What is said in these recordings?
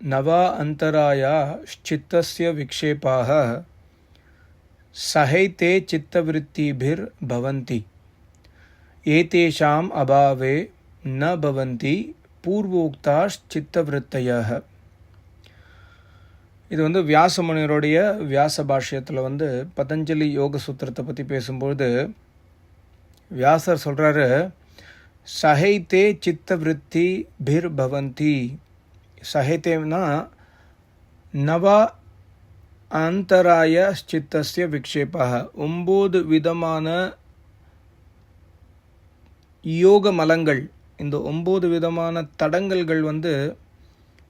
नवा अन्तराया चित्तस्य विक्षेपाः सहैते चित्तवृत्तिभिर्भवन्ति एतेषाम् अभावे न भवन्ति பூர்வோக்தாஷ்சித்தவருத்தையாக இது வந்து வியாசமுனியருடைய வியாச பாஷ்யத்தில் வந்து பதஞ்சலி யோக சூத்திரத்தை பற்றி பேசும்பொழுது வியாசர் சொல்கிறாரு சஹைத்தே சித்தவருத்தி பிர் பவந்தி சஹைத்தேனா நவ அந்தராய சித்தசிய விக்ஷேபாக ஒம்பது விதமான யோக மலங்கள் இந்த ஒம்பது விதமான தடங்கல்கள் வந்து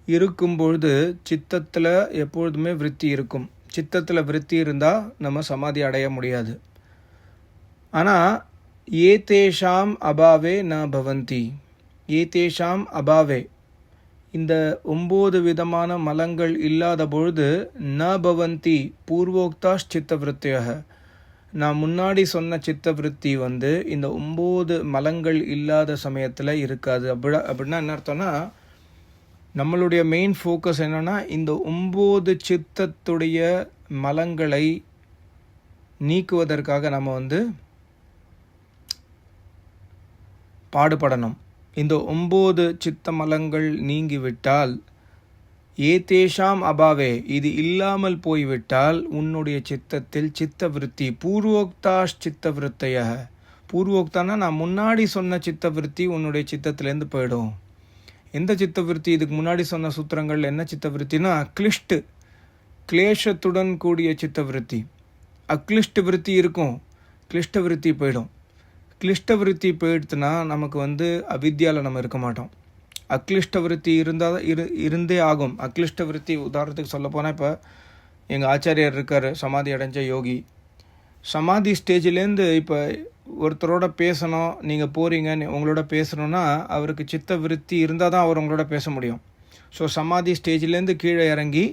இருக்கும் பொழுது சித்தத்தில் எப்பொழுதுமே விருத்தி இருக்கும்। சித்தத்தில் விருத்தி இருந்தால் நம்ம சமாதி அடைய முடியாது। ஆனால் ஏதேஷாம் அபாவே ந பவந்தி। ஏதேஷாம் அபாவே இந்த ஒம்பது விதமான மலங்கள் இல்லாத பொழுது ந பவந்தி பூர்வோக்தாஷ் சித்தவருத்தியாக நான் முன்னாடி சொன்ன சித்தவருத்தி வந்து இந்த ஒம்பது மலங்கள் இல்லாத சமயத்தில் இருக்காது. அப்படி அப்படின்னா என்ன அர்த்தம்னா நம்மளுடைய மெயின் ஃபோக்கஸ் என்னென்னா இந்த ஒம்பது சித்தத்துடைய மலங்களை நீக்குவதற்காக நம்ம வந்து பாடுபடணும். இந்த ஒம்பது சித்தமலங்கள் நீங்கிவிட்டால் ஏதேஷாம் அபாவே இது இல்லாமல் போய்விட்டால் உன்னுடைய சித்தத்தில் சித்த விருத்தி பூர்வோக்தாஷ் சித்த விருத்தைய பூர்வோக்தானா நான் முன்னாடி சொன்ன சித்த விருத்தி உன்னுடைய சித்தத்திலேருந்து போயிடும். எந்த சித்த விருத்தி இதுக்கு முன்னாடி சொன்ன சூத்திரங்கள் என்ன சித்த விருத்தினா அக்லிஷ்டு கிளேஷத்துடன் கூடிய சித்த விருத்தி அக்லிஷ்ட விருத்தி இருக்கும் கிளிஷ்ட விருத்தி போயிடும். கிளிஷ்ட விருத்தி போயிடுத்துனா நமக்கு வந்து அவித்யாவில் நம்ம இருக்க மாட்டோம். அக்லிஷ்ட விருத்தி இருந்தால் இரு இருந்தே ஆகும். அக்லிஷ்ட விருத்தி உதாரணத்துக்கு சொல்ல போனால் இப்போ எங்கள் ஆச்சாரியர் இருக்கார் சமாதி அடைஞ்ச யோகி. சமாதி ஸ்டேஜ்லேருந்து இப்போ ஒருத்தரோட பேசணும் நீங்கள் போகிறீங்க உங்களோட பேசணுன்னா அவருக்கு சித்த விருத்தி இருந்தால் தான் அவர் உங்களோட பேச முடியும். ஸோ சமாதி ஸ்டேஜ்லேருந்து கீழே இறங்கி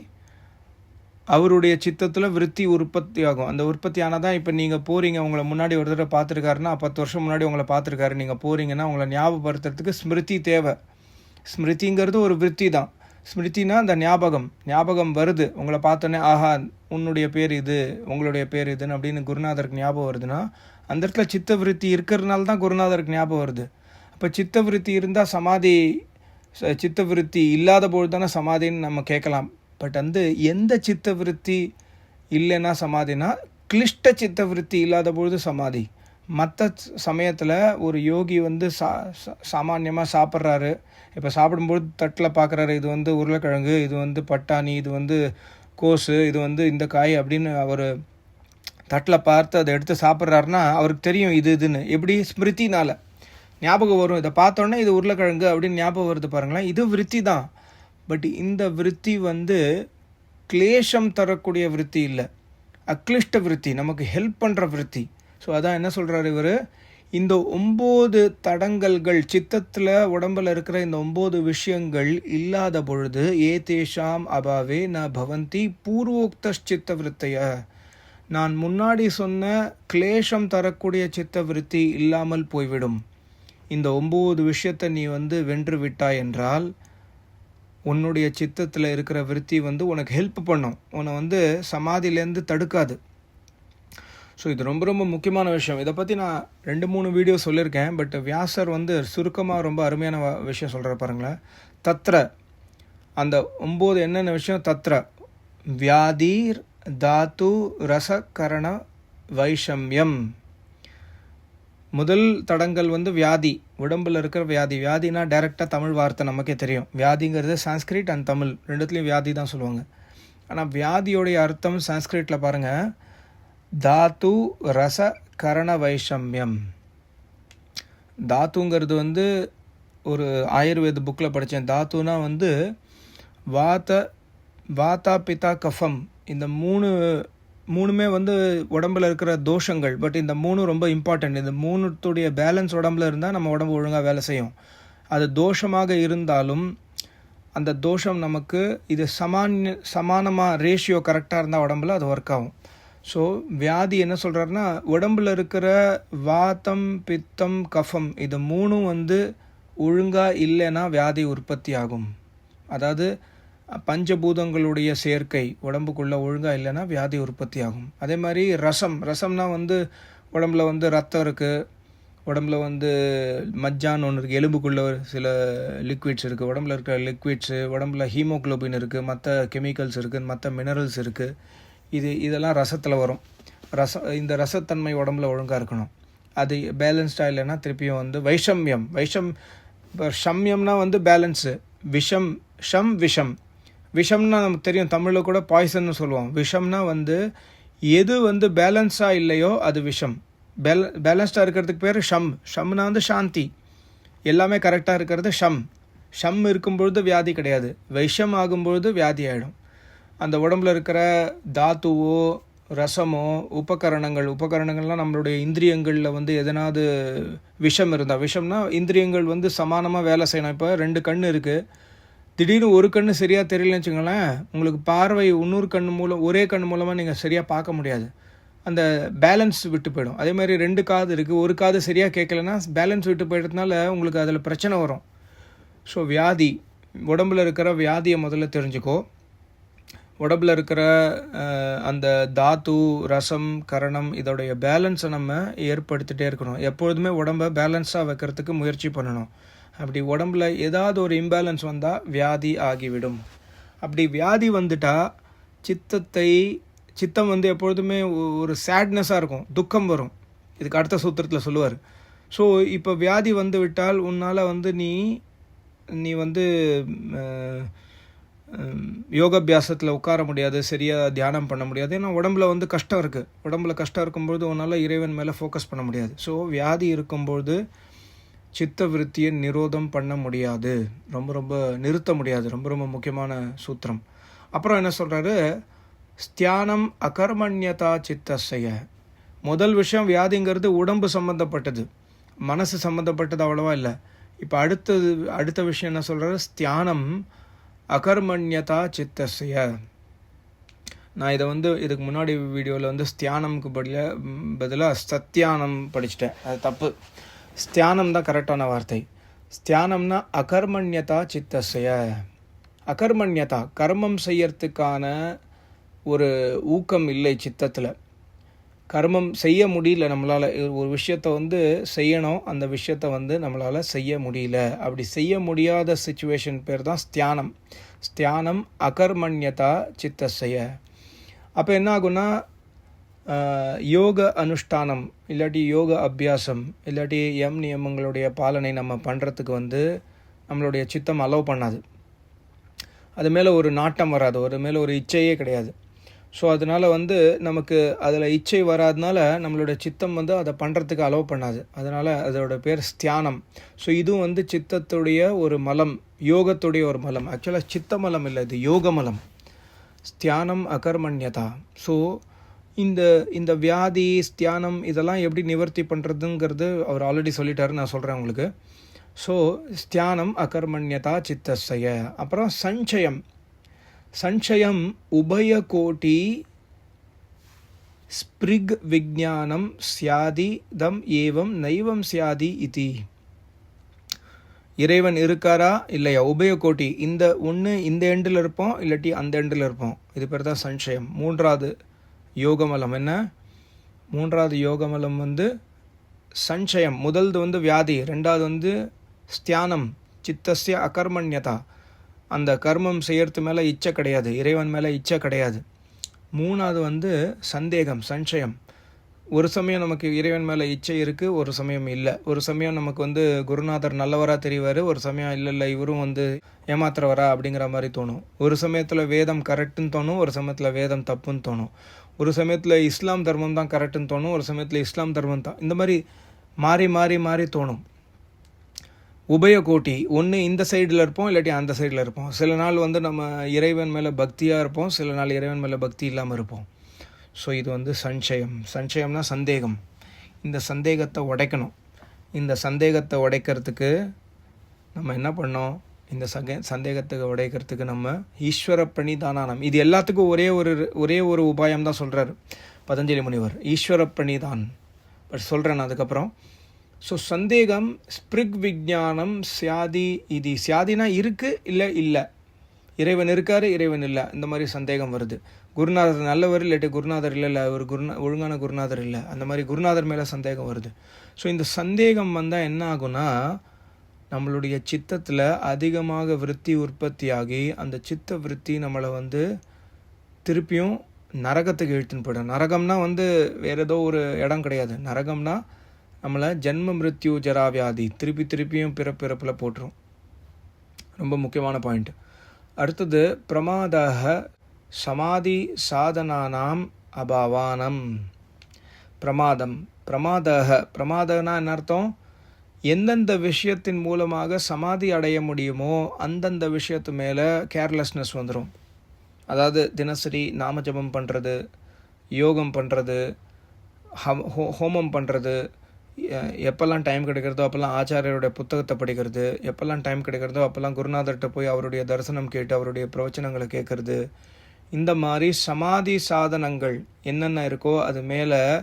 அவருடைய சித்தத்தில் விருத்தி உற்பத்தி ஆகும். அந்த உற்பத்தி ஆனால் தான் இப்போ நீங்கள் போகிறீங்க உங்களை முன்னாடி ஒரு தடவை பார்த்துருக்காருன்னா பத்து வருஷம் முன்னாடி உங்களை பார்த்துருக்காரு. நீங்கள் போகிறீங்கன்னா உங்களை ஞாபகப்படுத்துறதுக்கு ஸ்மிருதி தேவை. ஸ்மிருதிங்கிறது ஒரு விருத்தி தான். ஸ்மிருதினா அந்த ஞாபகம். ஞாபகம் வருது. உங்களை பார்த்தோன்னே ஆஹா உன்னுடைய பேர் இது உங்களுடைய பேர் இதுன்னு அப்படின்னு குருநாதருக்கு ஞாபகம் வருதுன்னா அந்த இடத்துல சித்த விருத்தி இருக்கிறதுனால தான் குருநாதருக்கு ஞாபகம் வருது. அப்போ சித்த விருத்தி இருந்தால் சமாதி சித்த விருத்தி இல்லாத பொழுது தானே சமாதின்னு நம்ம கேட்கலாம். பட் வந்து எந்த சித்த விருத்தி இல்லைன்னா சமாதினா கிளிஷ்ட சித்த விருத்தி இல்லாத பொழுது சமாதி. மற்ற சமயத்தில் ஒரு யோகி வந்து சா சாமான்யமாக சாப்பிட்றாரு. இப்போ சாப்பிடும்போது தட்டில் பார்க்குறாரு இது வந்து உருளைக்கிழங்கு இது வந்து பட்டாணி இது வந்து கோஸு இது வந்து இந்த காய் அப்படின்னு அவர் தட்டில் பார்த்து அதை எடுத்து சாப்பிட்றாருன்னா அவருக்கு தெரியும் இது இதுன்னு. எப்படி? ஸ்மிருத்தினால் ஞாபகம் வரும். இதை பார்த்தோன்னே இது உருளைக்கிழங்கு அப்படின்னு ஞாபகம் வருது பாருங்களேன். இது விருத்தி தான் பட் இந்த விருத்தி வந்து கிளேஷம் தரக்கூடிய விருத்தி இல்லை. அக்லிஷ்ட விருத்தி நமக்கு ஹெல்ப் பண்ணுற விருத்தி. ஸோ அதான் என்ன சொல்கிறார் இவர்? இந்த ஒம்பது தடங்கல்கள் சித்தத்தில் உடம்பில் இருக்கிற இந்த ஒம்பது விஷயங்கள் இல்லாத பொழுது ஏ தேஷாம் அபாவே ந பவந்தி பூர்வோக்த சித்த விருத்தைய. நான் முன்னாடி சொன்ன கிளேஷம் தரக்கூடிய சித்த விருத்தி இல்லாமல் போய்விடும். இந்த ஒம்பது விஷயத்தை நீ வந்து வென்று விட்டாய் என்றால் உன்னுடைய சித்தத்தில் இருக்கிற விருத்தி வந்து உனக்கு ஹெல்ப் பண்ணும். உன்னை வந்து சமாதியிலேருந்து தடுக்காது. ஸோ இது ரொம்ப ரொம்ப முக்கியமான விஷயம். இதை பற்றி நான் ரெண்டு மூணு வீடியோ சொல்லியிருக்கேன். பட் வியாசர் வந்து சுருக்கமாக ரொம்ப அருமையான விஷயம் சொல்கிற பாருங்களேன். தத்ர. அந்த ஒம்பது என்னென்ன விஷயம்? தத்ர. வியாதீர் தாத்து ரசகரண வைஷமியம். முதல் தடங்கள் வந்து வியாதி உடம்பில் இருக்கிற வியாதி. வியாதினா டைரெக்டாக தமிழ் வார்த்தை நமக்கே தெரியும். வியாதிங்கிறது சான்ஸ்கிரிட் அண்ட் தமிழ். ரெண்டுத்துலேயும் வியாதி தான் சொல்லுவாங்க. ஆனால் வியாதியோடைய அர்த்தம் சான்ஸ்கிரிட்டில் பாருங்கள் தாத்து ரச கரண வைஷமியம். தாத்துங்கிறது வந்து ஒரு ஆயுர்வேத புக்கில் படித்தேன் தாத்துனா வந்து வாத்த வாத்தா பிதா கஃபம். இந்த மூணு மூணுமே வந்து உடம்புல இருக்கிற தோஷங்கள் பட் இந்த மூணும் ரொம்ப இம்பார்ட்டன்ட் இந்த மூணுத்துடைய பேலன்ஸ் உடம்புல இருந்தால் நம்ம உடம்பு ஒழுங்காக வேலை செய்யும். அது தோஷமாக இருந்தாலும் அந்த தோஷம் நமக்கு இது சமான் சமானமாக ரேஷியோ கரெக்டாக இருந்தால் உடம்புல அது ஒர்க் ஆகும். ஸோ வியாதி என்ன சொல்கிறாருன்னா உடம்புல இருக்கிற வாத்தம் பித்தம் கஃபம் இது மூணும் வந்து ஒழுங்காக இல்லைன்னா வியாதி உற்பத்தி ஆகும் அதாவது பஞ்சபூதங்களுடைய சேர்க்கை உடம்புக்குள்ளே ஒழுங்காக இல்லைன்னா வியாதி உற்பத்தி ஆகும் அதே மாதிரி ரசம் ரசம்னா வந்து உடம்புல வந்து ரத்தம் இருக்குது உடம்புல வந்து மஜ்ஜான் ஒன்று இருக்குது எலும்புக்குள்ள ஒரு சில லிக்விட்ஸ் இருக்குது உடம்புல இருக்கிற லிக்விட்ஸு உடம்புல ஹீமோக்ளோபின் இருக்குது மற்ற கெமிக்கல்ஸ் இருக்குது மற்ற மினரல்ஸ் இருக்குது இது இதெல்லாம் ரசத்தில் வரும். ரச இந்த ரசத்தன்மை உடம்புல ஒழுங்காக இருக்கணும். அது பேலன்ஸ்டாக இல்லைன்னா திருப்பியும் வந்து வைஷமியம். வைஷம் இப்போ ஷம்யம்னா வந்து பேலன்ஸு விஷம் ஷம் விஷம். விஷம்னா நமக்கு தெரியும் தமிழில் கூட பாய்சன்னு சொல்லுவோம் விஷம்னா வந்து எது வந்து பேலன்ஸாக இல்லையோ அது விஷம். பேல பேலன்ஸ்டாக இருக்கிறதுக்கு பேர் ஷம். ஷம்னா வந்து சாந்தி. எல்லாமே கரெக்டாக இருக்கிறது ஷம். ஷம் இருக்கும்பொழுது வியாதி கிடையாது. விஷம் ஆகும்பொழுது வியாதி ஆகிடும் அந்த உடம்புல இருக்கிற தாத்துவோ ரசமோ உபகரணங்கள் உபகரணங்கள்லாம் நம்மளுடைய இந்திரியங்களில் வந்து எதனாவது விஷம் இருந்தால் விஷம்னா இந்திரியங்கள் வந்து சமானமாக வேலை செய்யணும். இப்போ ரெண்டு கண் இருக்குது திடீர்னு ஒரு கண்ணு சரியாக தெரியலன்னு வச்சுங்களேன் உங்களுக்கு பார்வை இன்னொரு கண் மூலம் ஒரே கண் மூலமாக நீங்கள் சரியாக பார்க்க முடியாது. அந்த பேலன்ஸ் விட்டு போயிடும். அதே மாதிரி ரெண்டு காது இருக்குது ஒரு காது சரியாக கேட்கலன்னா பேலன்ஸ் விட்டு போயிடுறதுனால உங்களுக்கு அதில் பிரச்சனை வரும். ஸோ வியாதி உடம்புல இருக்கிற வியாதியை முதல்ல தெரிஞ்சுக்கோ. உடம்புல இருக்கிற அந்த தாத்து ரசம் கரணம் இதோடைய பேலன்ஸை நம்ம ஏற்படுத்திட்டே இருக்கணும். எப்பொழுதுமே உடம்பை பேலன்ஸாக வைக்கிறதுக்கு முயற்சி பண்ணணும். அப்படி உடம்புல ஏதாவது ஒரு இம்பேலன்ஸ் வந்தால் வியாதி ஆகிவிடும். அப்படி வியாதி வந்துட்டால் சித்தத்தை சித்தம் வந்து எப்பொழுதுமே ஒரு சேட்னஸாக இருக்கும் துக்கம் வரும். இதுக்கு அடுத்த சூத்திரத்தில் சொல்லுவார். ஸோ இப்போ வியாதி வந்து விட்டால் உன்னால் வந்து நீ நீ வந்து யோகாபியாசத்தில் உட்கார முடியாது சரியாக தியானம் பண்ண முடியாது. ஏன்னா உடம்புல வந்து கஷ்டம் இருக்குது உடம்புல கஷ்டம் இருக்கும்பொழுது உன்னால் இறைவன் மேலே ஃபோக்கஸ் பண்ண முடியாது. ஸோ வியாதி இருக்கும்பொழுது சித்த விருத்தியை நிரோதம் பண்ண முடியாது. ரொம்ப ரொம்ப நிறுத்த முடியாது. ரொம்ப ரொம்ப முக்கியமான சூத்திரம். அப்புறம் என்ன சொல்கிறாரு ஸ்தியானம் அகர்மண்யதா சித்தசைய முதல் விஷயம் வியாதிங்கிறது உடம்பு சம்மந்தப்பட்டது மனசு சம்மந்தப்பட்டது அவ்வளோவா இல்லை. இப்போ அடுத்தது அடுத்த விஷயம் என்ன சொல்கிறாரு ஸ்தியானம் அகர்மண்யதா சித்தசைய நான் இதை வந்து இதுக்கு முன்னாடி வீடியோவில் வந்து ஸ்தியானம்க்கு பதிலாக பதிலாக சத்தியானம் படிச்சிட்டேன். அது தப்பு. ஸ்தியானம் தான் கரெக்டான வார்த்தை. ஸ்தியானம்னா அகர்மண்யதா சித்தசைய அகர்மண்யதா கர்மம் செய்யறதுக்கான ஒரு ஊக்கம் இல்லை சித்தத்தில். கர்மம் செய்ய முடியல நம்மளால். ஒரு விஷயத்தை வந்து செய்யணும் அந்த விஷயத்தை வந்து நம்மளால் செய்ய முடியல. அப்படி செய்ய முடியாத சுச்சுவேஷன் பேர் தான் ஸ்தியானம். ஸ்தியானம் அகர்மண்யதா சித்தசைய அப்போ என்ன ஆகும்னா யோக அனுஷ்டானம் இல்லாட்டி யோக அபியாசம் இல்லாட்டி எம் நியமங்களுடைய பாலனை நம்ம பண்ணுறதுக்கு வந்து நம்மளுடைய சித்தம் அலோவ் பண்ணாது. அது மேலே ஒரு நாட்டம் வராது ஒரு மேலே ஒரு இச்சையே கிடையாது. ஸோ அதனால் வந்து நமக்கு அதில் இச்சை வராதனால நம்மளோட சித்தம் வந்து அதை பண்ணுறதுக்கு அலோவ் பண்ணாது. அதனால் அதோட பேர் ஸ்தியானம். ஸோ இதுவும் வந்து சித்தத்துடைய ஒரு மலம் யோகத்துடைய ஒரு மலம். ஆக்சுவலாக சித்த மலம் இல்லை இது யோக மலம் ஸ்தியானம் அகர்மண்யதா. ஸோ இந்த இந்த வியாதி ஸ்தியானம் இதெல்லாம் எப்படி நிவர்த்தி பண்ணுறதுங்கிறது அவர் ஆல்ரெடி சொல்லிட்டாரு நான் சொல்கிறேன் உங்களுக்கு. ஸோ ஸ்தியானம் அகர்மண்யதா சித்தசய அப்புறம் சஞ்சயம். சஞ்சயம் உபயகோட்டி ஸ்பிரிக் விஜானம் சியாதி தம் ஏவம் நைவம் சியாதி இதி. இறைவன் இருக்காரா? இல்லையா? உபயகோட்டி இந்த ஒன்று இந்த எண்டில் இருப்போம் இல்லாட்டி அந்த எண்டில் இருப்போம். இது பேர் தான் சஞ்சயம். மூன்றாவது யோகமலம் என்ன? மூன்றாவது யோகமலம் வந்து சஞ்சயம். முதல்து வந்து வியாதி ரெண்டாவது வந்து ஸ்தியானம் சித்தசிய அகர்மண்யதா. அந்த கர்மம் செய்யறது மேலே இச்சை கிடையாது இறைவன் மேலே இச்சை கிடையாது. மூணாவது வந்து சந்தேகம் சஞ்சயம். ஒரு சமயம் நமக்கு இறைவன் மேலே இச்சை இருக்குது ஒரு சமயம் இல்லை. ஒரு சமயம் நமக்கு வந்து குருநாதர் நல்லவராக தெரிவார் ஒரு சமயம் இல்லை இல்லை இவரும் வந்து ஏமாத்துறவரா அப்படிங்கிற மாதிரி தோணும். ஒரு சமயத்தில் வேதம் கரெக்டுன்னு தோணும் ஒரு சமயத்தில் வேதம் தப்புன்னு தோணும். ஒரு சமயத்தில் இஸ்லாம் தர்மம் தான் கரெக்டுன்னு தோணும் ஒரு சமயத்தில் இஸ்லாம் தர்மம் தான். இந்த மாதிரி மாறி மாறி மாறி தோணும். உபயகோட்டி ஒன்று இந்த சைடில் இருப்போம் இல்லாட்டி அந்த சைடில் இருப்போம். சில நாள் வந்து நம்ம இறைவன் மேலே பக்தியாக இருப்போம் சில நாள் இறைவன் மேலே பக்தி இல்லாமல் இருப்போம். ஸோ இது வந்து சஞ்சயம். சஞ்சயம்னா சந்தேகம். இந்த சந்தேகத்தை உடைக்கணும். இந்த சந்தேகத்தை உடைக்கிறதுக்கு நம்ம என்ன பண்ணோம்? இந்த சக சந்தேகத்தை உடைக்கிறதுக்கு நம்ம ஈஸ்வர பிரணிதானம் இது எல்லாத்துக்கும் ஒரே ஒரு ஒரே ஒரு உபாயம் தான் சொல்கிறார் பதஞ்சலி முனிவர். ஈஸ்வர பிரணிதான். பட் சொல்கிறேன் அதுக்கப்புறம். ஸோ சந்தேகம் ஸ்பிரிக் விஜானம் சியாதி இது. சியாதினா இருக்குது இல்லை இல்லை. இறைவன் இருக்கார் இறைவன் இல்லை. இந்த மாதிரி சந்தேகம் வருது. குருநாதர் நல்லவர் இல்லாட்டி குருநாதர் இல்லை இல்லை. ஒரு குருநா ஒழுங்கான குருநாதர் இல்லை. அந்த மாதிரி குருநாதர் மேலே சந்தேகம் வருது. ஸோ இந்த சந்தேகம் வந்தால் என்ன ஆகும்னா நம்மளுடைய சித்தத்தில் அதிகமாக விருத்தி உற்பத்தியாகி அந்த சித்த விருத்தி நம்மளை வந்து திருப்பியும் நரகத்துக்கு இழுத்துன்னு போயிடும். நரகம்னா வந்து வேறு ஏதோ ஒரு இடம் கிடையாது. நரகம்னா நம்மளை ஜென்ம மிருத்யு ஜராவியாதி திருப்பி திருப்பியும் பிறப்பிறப்பில் போட்டுரும். ரொம்ப முக்கியமான பாயிண்ட். அடுத்தது பிரமாதாக சமாதி சாதனானாம் அபாவானம். பிரமாதம். பிரமாதக பிரமாதனா என்ன அர்த்தம்? எந்தெந்த விஷயத்தின் மூலமாக சமாதி அடைய முடியுமோ அந்தந்த விஷயத்து மேலே கேர்லெஸ்னஸ் வந்துடும் அதாவது தினசரி நாமஜபம் பண்ணுறது யோகம் பண்ணுறது ஹோ ஹோமம் பண்ணுறது எப்போல்லாம் டைம் கிடைக்கிறதோ அப்போல்லாம் ஆச்சாரியருடைய புத்தகத்தை படிக்கிறது எப்போல்லாம் டைம் கிடைக்கிறதோ அப்போல்லாம் குருநாதர்கிட்ட போய் அவருடைய தரிசனம் கேட்டு அவருடைய பிரவச்சனங்களை கேட்குறது. இந்த மாதிரி சமாதி சாதனங்கள் என்னென்ன இருக்கோ அது மேலே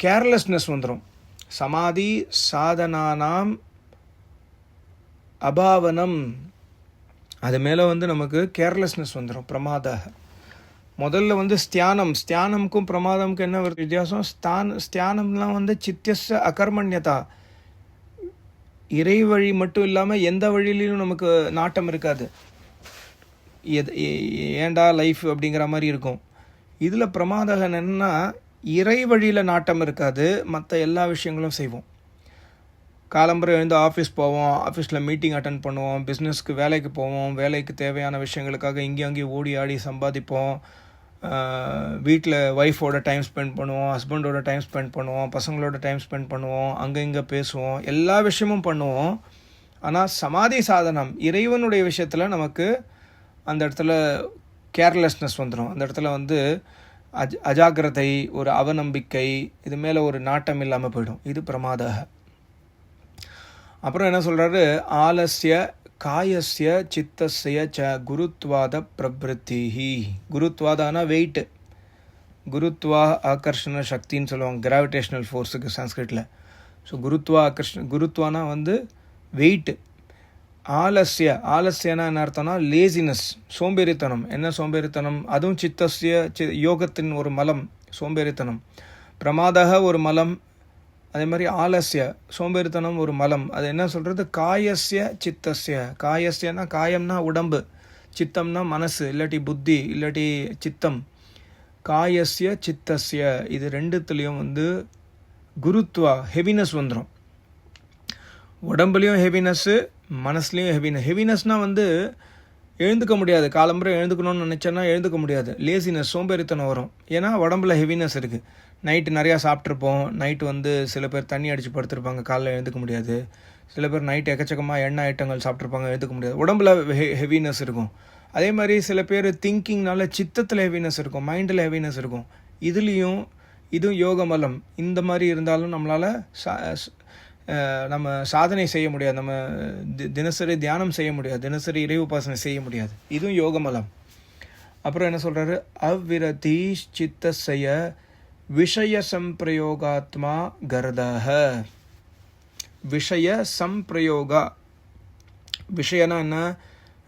கேர்லெஸ்னஸ் வந்துடும் சமாதி சாதனானாம் அபாவனம். அது மேலே வந்து நமக்கு கேர்லெஸ்னஸ் வந்துடும் பிரமாதாக. முதல்ல வந்து ஸ்தியானம் ஸ்தியானம்க்கும் பிரமாதம்க்கும் என்ன ஒரு வித்தியாசம்? ஸ்தான் ஸ்தியானம்லாம் வந்து சித்தியஸ அகர்மண்யதா. இறை வழி மட்டும் இல்லாமல் எந்த வழியிலையும் நமக்கு நாட்டம் இருக்காது. எது ஏண்டா லைஃப் அப்படிங்கிற மாதிரி இருக்கும். இதில் பிரமாதகன் என்னன்னா இறை வழியில் நாட்டம் இருக்காது. மற்ற எல்லா விஷயங்களும் செய்வோம். காலம்பரம் எழுந்து ஆஃபீஸ் போவோம். ஆஃபீஸில் மீட்டிங் அட்டன் பண்ணுவோம். பிஸ்னஸ்க்கு வேலைக்கு போவோம். வேலைக்கு தேவையான விஷயங்களுக்காக இங்கேயும் அங்கேயும் ஓடி ஆடி சம்பாதிப்போம். வீட்டில் ஒய்ஃபோட டைம் ஸ்பெண்ட் பண்ணுவோம். ஹஸ்பண்டோட டைம் ஸ்பெண்ட் பண்ணுவோம். பசங்களோட டைம் ஸ்பெண்ட் பண்ணுவோம். அங்கே இங்கே பேசுவோம். எல்லா விஷயமும் பண்ணுவோம். ஆனால் சமாதி சாதனம் இறைவனுடைய விஷயத்தில் நமக்கு அந்த இடத்துல கேர்லெஸ்னஸ் வந்துடும் அந்த இடத்துல வந்து அஜ் அஜாக்கிரதை ஒரு அவநம்பிக்கை இது மேலே ஒரு நாட்டம் இல்லாமல் போயிடும். இது பிரமாதக. அப்புறம் என்ன சொல்கிறாரு ஆலசிய காயசிய சித்தசிய ச குருத்வாத பிரபிருத்திஹி குருத்வாதானா வெயிட்டு குருத்வா ஆகர்ஷண சக்தின்னு சொல்லுவாங்க கிராவிடேஷ்னல் ஃபோர்ஸுக்கு சான்ஸ்கிரிட்டில் ஸோ குருத்வா ஆகர்ஷண குருத்வானா வந்து வெயிட்டு ஆலசிய ஆலசியனா என்ன அர்த்தம்னா லேசினஸ் சோம்பேறித்தனம். என்ன சோம்பேறித்தனம்? அதுவும் சித்தசிய சி யோகத்தின் ஒரு மலம் சோம்பேறித்தனம். பிரமாதக ஒரு மலம் அதே மாதிரி ஆலசிய சோம்பேறித்தனம் ஒரு மலம். அது என்ன சொல்கிறது காயசிய சித்தசிய காயசியனா காயம்னா உடம்பு சித்தம்னா மனசு இல்லாட்டி புத்தி இல்லாட்டி சித்தம். காயசிய சித்தசிய இது ரெண்டுத்துலேயும் வந்து குருத்வா ஹெவினஸ் வந்துடும் உடம்புலேயும் ஹெவினஸ்ஸு மனசுலேயும் ஹெவினஸ் ஹெவினஸ்னால் வந்து எழுந்துக்க முடியாது. காலம்புரை எழுந்துக்கணும்னு நினச்சேன்னா எழுந்துக்க முடியாது. லேசினஸ் சோம்பேறித்தனம் வரும். ஏன்னா உடம்புல ஹெவினஸ் இருக்குது நைட்டு நிறையா சாப்பிட்ருப்போம் நைட்டு வந்து சில பேர் தண்ணி அடித்து படுத்திருப்பாங்க. காலைல எழுந்துக்க முடியாது. சில பேர் நைட்டு எக்கச்சக்கமாக எண்ணெய் ஐட்டங்கள் சாப்பிட்ருப்பாங்க எழுந்துக்க முடியாது. உடம்புல ஹெ ஹெவினஸ் இருக்கும். அதே மாதிரி சில பேர் திங்கிங்னால சித்தத்தில் ஹெவினஸ் இருக்கும். மைண்டில் ஹெவினஸ் இருக்கும். இதுலேயும் இதுவும் யோகமலம் இந்த மாதிரி இருந்தாலும் நம்மளால் சா நம்ம சாதனை செய்ய முடியாது. நம்ம தினசரி தியானம் செய்ய முடியாது. தினசரி இறை உபாசனை செய்ய முடியாது. இதுவும் யோகமலம் அப்புறம் என்ன சொல்கிறாரு அவ்விரதி சித்தசய விஷய சம்பிரயோகாத்மா கர்தக விஷய சம்பிரயோகா. விஷயனா என்ன?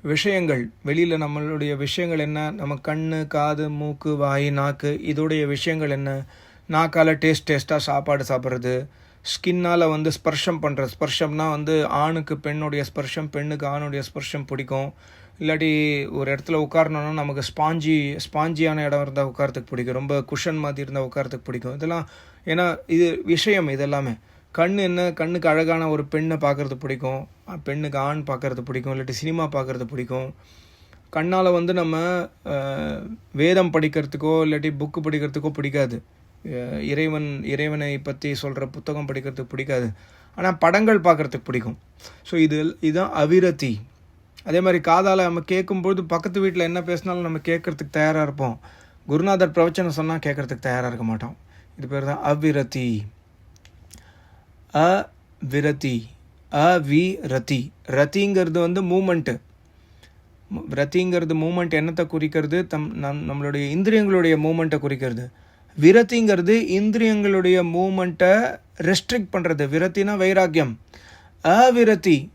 விஷயங்கள். வெளியில் நம்மளுடைய விஷயங்கள் என்ன? நம்ம கண் காது மூக்கு வாய் நாக்கு இதோடைய விஷயங்கள் என்ன? நாக்கால் டேஸ்ட் டேஸ்ட்டாக சாப்பாடு சாப்பிட்றது. ஸ்கின்னால் வந்து ஸ்பர்ஷம் பண்ணுற ஸ்பர்ஷம்னா வந்து ஆணுக்கு பெண்ணுடைய ஸ்பர்ஷம் பெண்ணுக்கு ஆணுடைய ஸ்பர்ஷம் பிடிக்கும். இல்லாட்டி ஒரு இடத்துல உட்காரணுன்னா நமக்கு ஸ்பாஞ்சி ஸ்பாஞ்சியான இடம் இருந்தால் உட்காரத்துக்கு பிடிக்கும். ரொம்ப குஷன் மாதிரி இருந்தால் உட்காரத்துக்கு பிடிக்கும். இதெல்லாம் ஏன்னா இது விஷயம் இதெல்லாமே. கண் என்ன? கண்ணுக்கு அழகான ஒரு பெண்ணை பார்க்குறது பிடிக்கும். பெண்ணுக்கு ஆண் பார்க்குறது பிடிக்கும். இல்லாட்டி சினிமா பார்க்குறது பிடிக்கும். கண்ணால் வந்து நம்ம வேதம் படிக்கிறதுக்கோ இல்லாட்டி புக்கு படிக்கிறதுக்கோ பிடிக்காது. இறைவன் இறைவனை பற்றி சொல்கிற புத்தகம் படிக்கிறதுக்கு பிடிக்காது. ஆனால் படங்கள் பார்க்குறதுக்கு பிடிக்கும். ஸோ இது இதுதான் அவிரதி. அதே மாதிரி காதால் நம்ம கேட்கும்பொழுது பக்கத்து வீட்டில் என்ன பேசினாலும் நம்ம கேட்குறதுக்கு தயாராக இருப்போம். குருநாதர் பிரவச்சனம் சொன்னால் கேட்குறதுக்கு தயாராக இருக்க மாட்டோம். இது பேர் தான் அவிரதி. அவிரதி. அவி ரதி ரத்திங்கிறது வந்து மூமெண்ட்டு ரத்திங்கிறது மூமெண்ட் என்னத்தை குறிக்கிறது? தம் நம் நம்மளுடைய இந்திரியங்களுடைய மூமெண்ட்டை குறிக்கிறது. விரத்திங்கிறது இந்திரியங்களுடைய மூமெண்ட்டை ரெஸ்ட்ரிக்ட் பண்ணுறது விரத்தினா வைராக்கியம். அவிரத்தி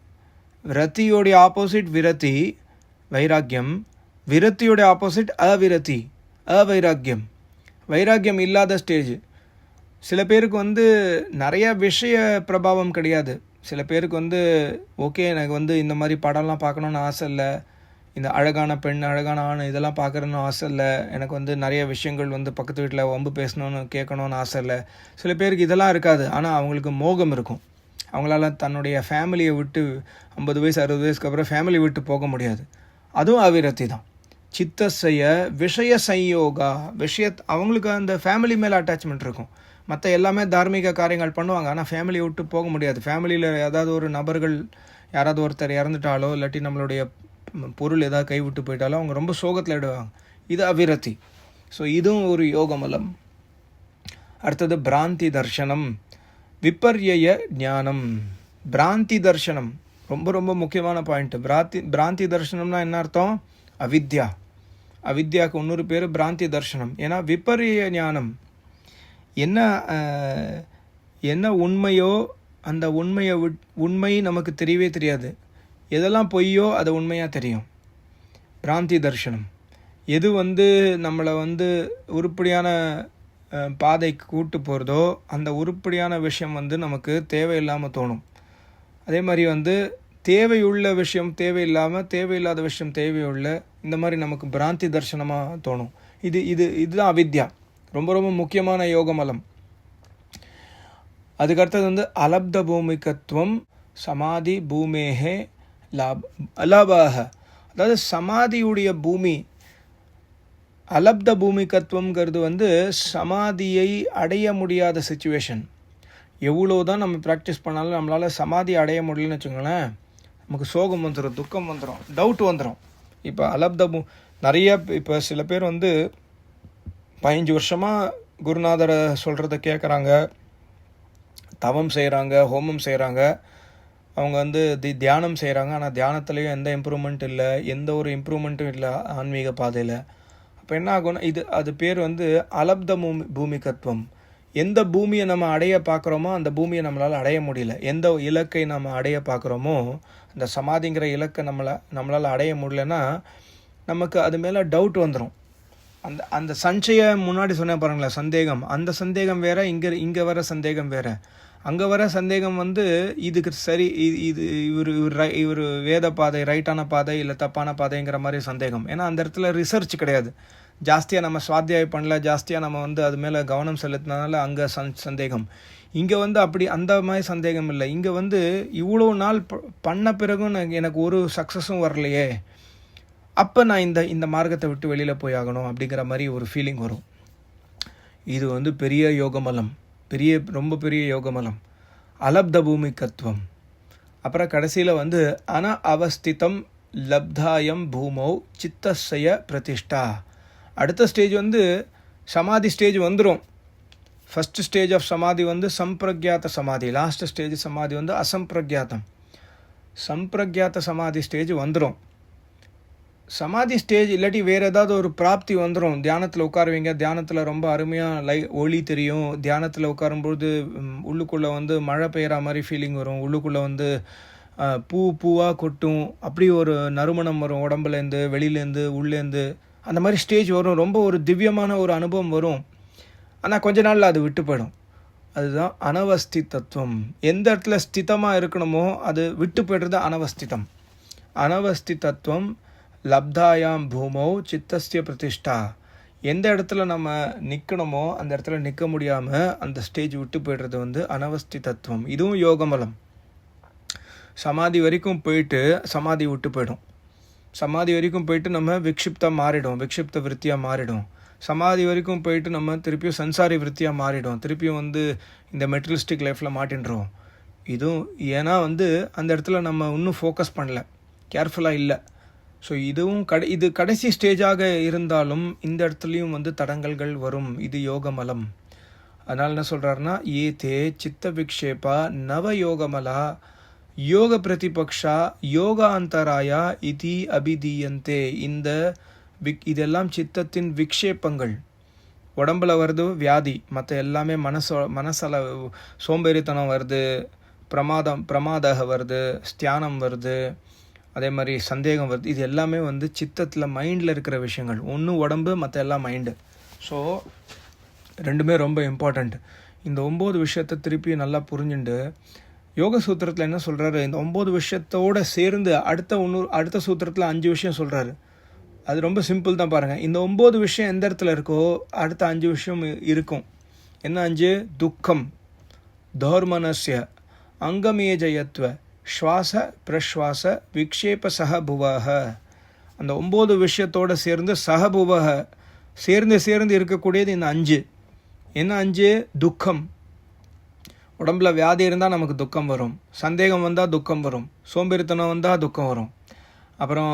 விரத்தியோடைய ஆப்போசிட் விரத்தி வைராக்கியம். விரத்தியோட ஆப்போசிட் அவிரத்தி அவைராக்கியம். வைராக்கியம் இல்லாத ஸ்டேஜ் சில பேருக்கு வந்து நிறைய விஷய பிரபாவம் கிடையாது. சில பேருக்கு வந்து ஓகே எனக்கு வந்து இந்த மாதிரி படம்லாம் பார்க்கணுன்னு ஆசை இல்லை. இந்த அழகான பெண் அழகான ஆண் இதெல்லாம் பார்க்குறன்னு ஆசை இல்லை. எனக்கு வந்து நிறைய விஷயங்கள் வந்து பக்கத்து வீட்டில் வம்பு பேசணும்னு கேட்கணுன்னு ஆசை இல்லை. சில பேருக்கு இதெல்லாம் இருக்காது. ஆனால் அவங்களுக்கு மோகம் இருக்கும். அவங்களால தன்னுடைய ஃபேமிலியை விட்டு ஐம்பது வயசு அறுபது வயசுக்கு அப்புறம் ஃபேமிலி விட்டு போக முடியாது. அதுவும் அவிரத்தி தான். சித்த செய்ய விஷய சையோகா விஷய அவங்களுக்கு அந்த ஃபேமிலி மேலே அட்டாச்மெண்ட் இருக்கும். மற்ற எல்லாமே தார்மீக காரியங்கள் பண்ணுவாங்க. ஆனால் ஃபேமிலியை விட்டு போக முடியாது. ஃபேமிலியில் ஏதாவது ஒரு நபர்கள் யாராவது ஒருத்தர் இறந்துட்டாலோ இல்லாட்டி நம்மளுடைய பொருள் எதாவது கைவிட்டு போயிட்டாலும் அவங்க ரொம்ப சோகத்தில் இடுவாங்க. இது அவிரத்தி ஸோ இதுவும் ஒரு யோகமலம். அடுத்தது பிராந்தி தர்ஷனம். விப்பர்ய ஞானம். பிராந்தி தர்ஷனம். ரொம்ப ரொம்ப முக்கியமான பாயிண்ட்டு பிராந்தி பிராந்தி தர்ஷனம்னா என்ன அர்த்தம்? அவித்யா. அவித்யாவுக்கு இன்னொரு பேர் பிராந்தி தர்ஷனம். ஏன்னா விப்பரிய ஞானம். என்ன என்ன உண்மையோ அந்த உண்மையை விட் உண்மை நமக்கு தெரியவே தெரியாது. எதெல்லாம் பொய்யோ அது உண்மையாக தெரியும். பிராந்தி தர்ஷனம் எது வந்து நம்மளை வந்து உருப்படியான பாதைக்கு கூட்டு போகிறதோ அந்த உருப்படியான விஷயம் வந்து நமக்கு தேவையில்லாமல் தோணும். அதே மாதிரி வந்து தேவையுள்ள விஷயம் தேவையில்லாமல் தேவையில்லாத விஷயம் தேவையுள்ள இந்த மாதிரி நமக்கு பிராந்தி தர்சனமாக தோணும். இது இது இதுதான் அவித்யா. ரொம்ப ரொம்ப முக்கியமான யோகமலம். அதுக்கடுத்தது வந்து அலப்த பூமிகத்துவம் சமாதி பூமேகே லாப் அலாபாக அதாவது சமாதியுடைய பூமி அலப்த பூமிகத்துவங்கிறது வந்து சமாதியை அடைய முடியாத சுச்சுவேஷன் எவ்வளோ தான் நம்ம ப்ராக்டிஸ் பண்ணாலும் நம்மளால் சமாதி அடைய முடியலன்னு வச்சுக்கோங்களேன் நமக்கு சோகம் வந்துடும் துக்கம் வந்துடும் டவுட் வந்துடும் இப்போ அலப்த பூ நிறைய இப்போ சில பேர் வந்து பதினஞ்சு வருஷமாக குருநாதரை சொல்கிறத கேட்குறாங்க தவம் செய்கிறாங்க ஹோமம் செய்கிறாங்க அவங்க வந்து தி தியானம் செய்கிறாங்க ஆனால் தியானத்துலேயும் எந்த இம்ப்ரூவ்மெண்ட் இல்லை. எந்த ஒரு இம்ப்ரூவ்மெண்ட்டும் இல்லை ஆன்மீக பாதையில். அப்போ என்ன ஆகும்னா இது அது பேர் வந்து அலப்த பூமி பூமிகத்துவம் எந்த பூமியை நம்ம அடைய பார்க்குறோமோ அந்த பூமியை நம்மளால் அடைய முடியல. எந்த இலக்கை நம்ம அடைய பார்க்குறோமோ அந்த சமாதிங்கிற இலக்கை நம்மளை நம்மளால் அடைய முடியலன்னா நமக்கு அது மேலே டவுட் வந்துடும் அந்த அந்த சஞ்சய முன்னாடி சொன்னேன் பாருங்களேன் சந்தேகம். அந்த சந்தேகம் வேற இங்கே இங்கே வர சந்தேகம் வேறு. அங்கே வர சந்தேகம் வந்து இதுக்கு சரி இது இது இவர் இவர் ரை இவர் வேத பாதை ரைட்டான பாதை இல்லை தப்பான பாதைங்கிற மாதிரி சந்தேகம். ஏன்னா அந்த இடத்துல ரிசர்ச் கிடையாது. ஜாஸ்தியாக நம்ம சுவாத்தியாயம் பண்ணல ஜாஸ்தியாக நம்ம வந்து அது மேலே கவனம் செலுத்தினால அங்கே சந் சந்தேகம். இங்கே வந்து அப்படி அந்த மாதிரி சந்தேகம் இல்லை. இங்கே வந்து இவ்வளோ நாள் பண்ண பிறகும் எனக்கு- எனக்கு ஒரு சக்ஸஸும் வரலையே. அப்போ நான் இந்த இந்த மார்க்கத்தை விட்டு வெளியில் போய் ஆகணும் அப்படிங்கிற மாதிரி ஒரு ஃபீலிங் வரும். இது வந்து பெரிய யோகமலம். பெரிய ரொம்ப பெரிய யோகமலம் அலப்த பூமிகத்துவம் அப்புறம் கடைசியில் வந்து அன அவஸ்திதம் லப்தாயம் பூமௌ சித்தசய பிரதிஷ்டா. அடுத்த ஸ்டேஜ் வந்து சமாதி ஸ்டேஜ் வந்துடும் ஃபஸ்ட் ஸ்டேஜ் ஆஃப் சமாதி வந்து சம்பிரக்யாத்த சமாதி. லாஸ்ட் ஸ்டேஜ் சமாதி வந்து அசம்பிரக்யாத்தம் சம்பிரக்யாத்த சமாதி ஸ்டேஜ் வந்துடும் சமாதி ஸ்டேஜ் இல்லாட்டி வேறு ஏதாவது ஒரு பிராப்தி வந்துடும் தியானத்தில் உட்காருவீங்க. தியானத்தில் ரொம்ப அருமையாக லை ஒளி தெரியும். தியானத்தில் உட்காரும்போது உள்ளுக்குள்ளே வந்து மழை பெய்கிற மாதிரி ஃபீலிங் வரும். உள்ளுக்குள்ளே வந்து பூ பூவாக கொட்டும். அப்படி ஒரு நறுமணம் வரும். உடம்புலேருந்து வெளியிலேருந்து உள்ளேருந்து அந்த மாதிரி ஸ்டேஜ் வரும். ரொம்ப ஒரு திவ்யமான ஒரு அனுபவம் வரும். ஆனால் கொஞ்ச நாளில் அது விட்டு போயிடும். அதுதான் அனவஸ்தி தத்துவம் எந்த இடத்துல ஸ்திதமாக இருக்கணுமோ அது விட்டு போய்டுறது அனவஸ்திதம். அனவஸ்தி தத்துவம் லப்தாயாம் பூமோ சித்தஸ்திய பிரதிஷ்டா. எந்த இடத்துல நம்ம நிற்கணுமோ அந்த இடத்துல நிற்க முடியாமல் அந்த ஸ்டேஜ் விட்டு போய்டுறது வந்து அனவஸ்தி தத்துவம். இதுவும் யோகமலம் சமாதி வரைக்கும் போயிட்டு சமாதி விட்டு போயிடும். சமாதி வரைக்கும் போயிட்டு நம்ம விக்ஷிப்தாக மாறிடும். விக்ஷிப்த விருத்தியாக மாறிடும். சமாதி வரைக்கும் போயிட்டு நம்ம திருப்பியும் சன்சாரி விருத்தியாக மாறிடும். திருப்பியும் வந்து இந்த மெட்டீரியலிஸ்டிக் லைஃப்பில் மாட்டின்றோம். இதுவும் ஏன்னா வந்து அந்த இடத்துல நம்ம இன்னும் ஃபோக்கஸ் பண்ணல. கேர்ஃபுல்லாக இல்லை. ஸோ இதுவும் கடை இது கடைசி ஸ்டேஜாக இருந்தாலும் இந்த இடத்துலையும் வந்து தடங்கல்கள் வரும். இது யோகமலம். அதனால் என்ன சொல்கிறாருன்னா ஏ தே சித்த விக்ஷேபா நவ யோகமலா யோக பிரதிபக்ஷா யோகாந்தராயா இதி அபிதீயந்தே. இந்த விக் இதெல்லாம் சித்தத்தின் விக்ஷேபங்கள். உடம்புல வருது வியாதி மற்ற எல்லாமே மனசோ மனசல சோம்பேறித்தனம் வருது பிரமாதம் பிரமாதக வருது ஸ்தியானம் வருது. அதே மாதிரி சந்தேகம் வருது. இது எல்லாமே வந்து சித்தத்தில் மைண்டில் இருக்கிற விஷயங்கள். ஒன்று உடம்பு மற்ற எல்லாம் மைண்டு ஸோ ரெண்டுமே ரொம்ப இம்பார்ட்டண்ட் இந்த ஒம்பது விஷயத்தை திருப்பி நல்லா புரிஞ்சுண்டு யோக சூத்திரத்தில் என்ன சொல்கிறாரு இந்த ஒம்பது விஷயத்தோட சேர்ந்து அடுத்த இன்னொரு அடுத்த சூத்திரத்தில் அஞ்சு விஷயம் சொல்கிறாரு அது ரொம்ப சிம்பிள் தான் பாருங்கள் இந்த ஒம்பது விஷயம் எந்த இடத்துல இருக்கோ அடுத்த அஞ்சு விஷயம் இருக்கும். என்ன அஞ்சு? துக்கம். தௌர்மனஸ்ய. ஜெயத்துவ ஸ்வாச பிரஸ்வாச விக்ஷேப சகபுவக அந்த ஒம்பது விஷயத்தோடு சேர்ந்து சகபுவக சேர்ந்து சேர்ந்து இருக்கக்கூடியது இந்த அஞ்சு. என்ன அஞ்சு? துக்கம். உடம்புல வியாதி இருந்தால் நமக்கு துக்கம் வரும். சந்தேகம் வந்தால் துக்கம் வரும். சோம்பேறித்தனம் வந்தால் துக்கம் வரும். அப்புறம்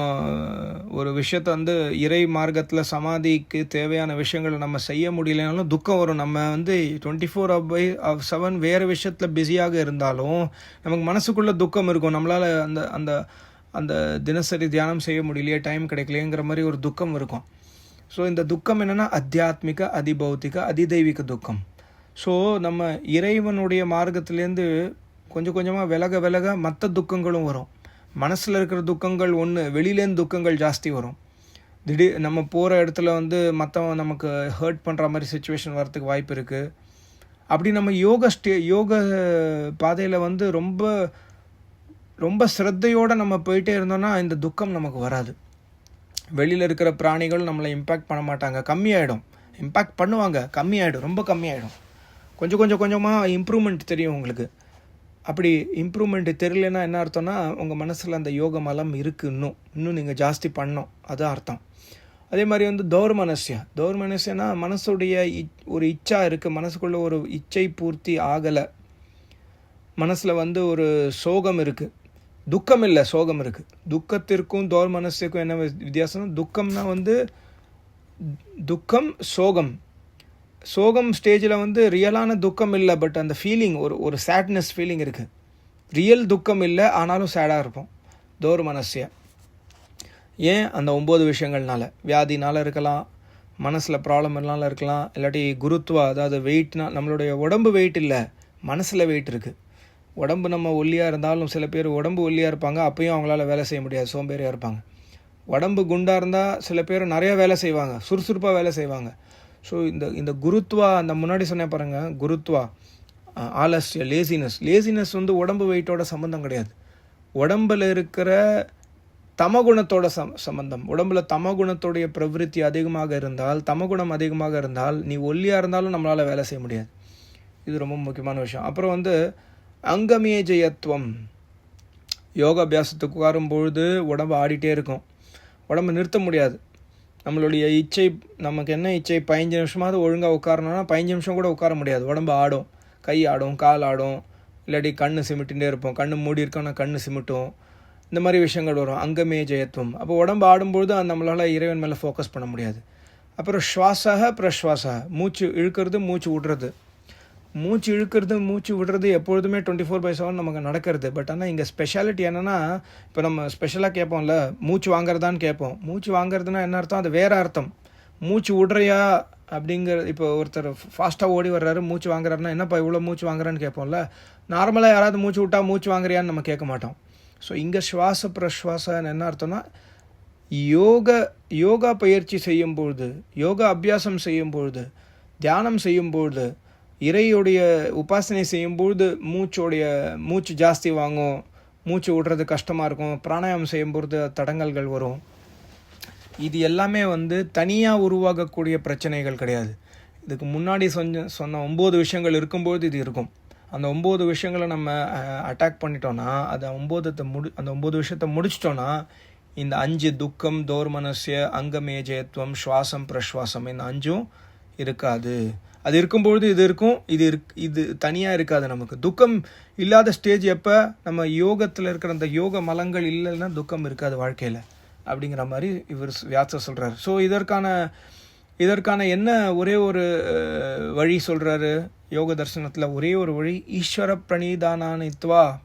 ஒரு விஷயத்த வந்து இறை மார்க்கத்தில் சமாதிக்கு தேவையான விஷயங்களை நம்ம செய்ய முடியலனாலும் துக்கம் வரும். நம்ம வந்து டுவெண்ட்டி ஃபோர் பை செவன் வேறு விஷயத்தில் பிஸியாக இருந்தாலும் நமக்கு மனசுக்குள்ளே துக்கம் இருக்கும். நம்மளால் அந்த அந்த அந்த தினசரி தியானம் செய்ய முடியலையே டைம் கிடைக்கலையேங்கிற மாதிரி ஒரு துக்கம் இருக்கும். ஸோ இந்த துக்கம் என்னென்னா அத்தியாத்மிக அதிபௌத்திக அதிதெய்வீக துக்கம். ஸோ நம்ம இறைவனுடைய மார்க்கத்திலேருந்து கொஞ்சம் கொஞ்சமாக விலக விலக மற்ற துக்கங்களும் வரும். மனசில் இருக்கிற துக்கங்கள் ஒன்று வெளியிலேருந்து துக்கங்கள் ஜாஸ்தி வரும். திடீர் நம்ம போகிற இடத்துல வந்து மற்றவன் நமக்கு ஹர்ட் பண்ணுற மாதிரி சுச்சுவேஷன் வரத்துக்கு வாய்ப்பு இருக்குது அப்படி நம்ம யோக ஸ்டே யோக பாதையில் வந்து ரொம்ப ரொம்ப சிரத்தையோடு நம்ம போயிட்டே இருந்தோம்னா இந்த துக்கம் நமக்கு வராது. வெளியில் இருக்கிற பிராணிகள் நம்மளை இம்பேக்ட் பண்ண மாட்டாங்க. கம்மியாயிடும். இம்பேக்ட் பண்ணுவாங்க. கம்மியாயிடும். ரொம்ப கம்மியாயிடும். கொஞ்சம் கொஞ்சம் கொஞ்சமாக இம்ப்ரூவ்மெண்ட் தெரியும் உங்களுக்கு. அப்படி இம்ப்ரூவ்மெண்ட் தெரியலன்னா என்ன அர்த்தம்னா உங்கள் மனசில் அந்த யோக மலம் இருக்குது இன்னும். இன்னும் நீங்கள் ஜாஸ்தி பண்ணோம் அதுதான் அர்த்தம். அதே மாதிரி வந்து தௌர் மனசியா தௌர் மனசியனா மனசுடைய ஒரு இச்சா இருக்குது மனசுக்குள்ளே ஒரு இச்சை பூர்த்தி ஆகலை. மனசில் வந்து ஒரு சோகம் இருக்குது துக்கம் இல்லை சோகம் இருக்குது துக்கத்திற்கும் தௌர் மனசுக்கும் என்ன வித்தியாசம் துக்கம்னா வந்து துக்கம் சோகம். சோகம் ஸ்டேஜில் வந்து ரியலான துக்கம் இல்லை பட் அந்த ஃபீலிங் ஒரு ஒரு சேட்னஸ் ஃபீலிங் இருக்குது ரியல் துக்கம் இல்லை ஆனாலும் சேடாக இருப்போம். தோர் மனசிய. ஏன்? அந்த ஒம்பது விஷயங்கள்னால. வியாதினால் இருக்கலாம் மனசில் ப்ராப்ளம் இல்லாமல் இருக்கலாம் இல்லாட்டி குருத்துவா அதாவது வெயிட்னா நம்மளுடைய உடம்பு வெயிட் இல்லை மனசில் வெயிட் இருக்குது உடம்பு நம்ம ஒல்லியாக இருந்தாலும் சில பேர் உடம்பு ஒல்லியாக இருப்பாங்க அப்பயும் அவங்களால வேலை செய்ய முடியாது சோம்பேறியாக இருப்பாங்க. உடம்பு குண்டாக இருந்தால் சில பேர் நிறையா வேலை செய்வாங்க சுறுசுறுப்பாக வேலை செய்வாங்க. ஸோ இந்த இந்த குருத்வா அந்த முன்னாடி சொன்னேன் பாருங்கள் குருத்வா ஆலஸ்ய லேசினஸ் லேசினஸ் வந்து உடம்பு வெயிட்டோட சம்மந்தம் கிடையாது. உடம்பில் இருக்கிற தமகுணத்தோட சம் சம்பந்தம். உடம்புல தமகுணத்தோடைய பிரவருத்தி அதிகமாக இருந்தால் தமகுணம் அதிகமாக இருந்தால் நீ ஒல்லியாக இருந்தாலும் நம்மளால் வேலை செய்ய முடியாது. இது ரொம்ப முக்கியமான விஷயம். அப்புறம் வந்து அங்கமேஜயத்துவம் யோகாபியாசத்துக்கு அபியாசத்துக்கு உட்காரும் பொழுது உடம்பு ஆடிட்டே இருக்கும். உடம்பு நிறுத்த முடியாது. நம்மளுடைய இச்சை நமக்கு என்ன இச்சை? பதினஞ்சு நிமிஷமாவது ஒழுங்காக உட்காரணும்னா பதினஞ்சு நிமிஷம் கூட உட்கார முடியாது. உடம்பு ஆடும். கை ஆடும் கால் ஆடும். இல்லாட்டி கண் சிமிட்டிகிட்டே இருப்போம். கண் மூடி இருக்கோன்னா கண் சிமிட்டும். இந்த மாதிரி விஷயங்கள் வரும். அங்கமே ஜெயத்துவம். அப்போ உடம்பு ஆடும்பொழுது நம்மளால் இறைவன் மேலே ஃபோக்கஸ் பண்ண முடியாது. அப்புறம் சுவாசாக பிரஸ்வாசாக மூச்சு இழுக்கிறது மூச்சு விடுறது. மூச்சு இழுக்கிறது மூச்சு விடுறது எப்பொழுதுமே டுவெண்ட்டி ஃபோர் பை செவன் நமக்கு நடக்கிறது. பட் ஆனால் இங்கே ஸ்பெஷாலிட்டி என்னென்னா இப்போ நம்ம ஸ்பெஷலாக கேட்போம்ல மூச்சு வாங்குறதான்னு கேட்போம் மூச்சு வாங்குறதுனா என்ன அர்த்தம்? அது வேறு அர்த்தம். மூச்சு விடுறியா அப்படிங்கிற இப்போ ஒருத்தர் ஃபாஸ்ட்டாக ஓடி வர்றாரு மூச்சு வாங்குறாருன்னா என்னப்பா இவ்வளோ மூச்சு வாங்குறான்னு கேட்போம்ல நார்மலாக யாராவது மூச்சு விட்டா மூச்சு வாங்குறியான்னு நம்ம கேட்க மாட்டோம். ஸோ இங்கே சுவாச பிரஸ்வாசம் என்ன அர்த்தம்னா யோக யோகா பயிற்சி செய்யும்பொழுது யோகா அபியாசம் செய்யும்பொழுது தியானம் செய்யும்பொழுது இறையுடைய உபாசனை செய்யும்பொழுது மூச்சோடைய மூச்சு ஜாஸ்தி வாங்கும் மூச்சு விடுறது கஷ்டமாக இருக்கும் பிராணாயாமம் செய்யும்பொழுது தடங்கல்கள் வரும். இது எல்லாமே வந்து தனியாக உருவாகக்கூடிய பிரச்சனைகள் கிடையாது. இதுக்கு முன்னாடி சொன்ன சொன்ன ஒம்பது விஷயங்கள் இருக்கும்போது இது இருக்கும். அந்த ஒம்பது விஷயங்களை நம்ம அட்டாக் பண்ணிட்டோன்னா அதை ஒம்போதத்தை முடி அந்த ஒம்பது விஷயத்த முடிச்சிட்டோன்னா இந்த அஞ்சு துக்கம் தோர்மனசிய அங்கமேஜயத்துவம் சுவாசம் பிரஸ்வாசம் இந்த அஞ்சும் இருக்காது. அது இருக்கும்பொழுது இது இருக்கும் இது இருக் இது தனியாக இருக்காது நமக்கு. துக்கம் இல்லாத ஸ்டேஜ் எப்போ நம்ம யோகத்தில் இருக்கிற அந்த யோக மலங்கள் இல்லைன்னா துக்கம் இருக்காது வாழ்க்கையில். அப்படிங்கிற மாதிரி இவர் வியாசர் சொல்கிறார் ஸோ இதற்கான இதற்கான என்ன ஒரே ஒரு வழி சொல்கிறாரு யோக தரிசனத்தில் ஒரே ஒரு வழி ஈஸ்வர பிரணிதானித்வா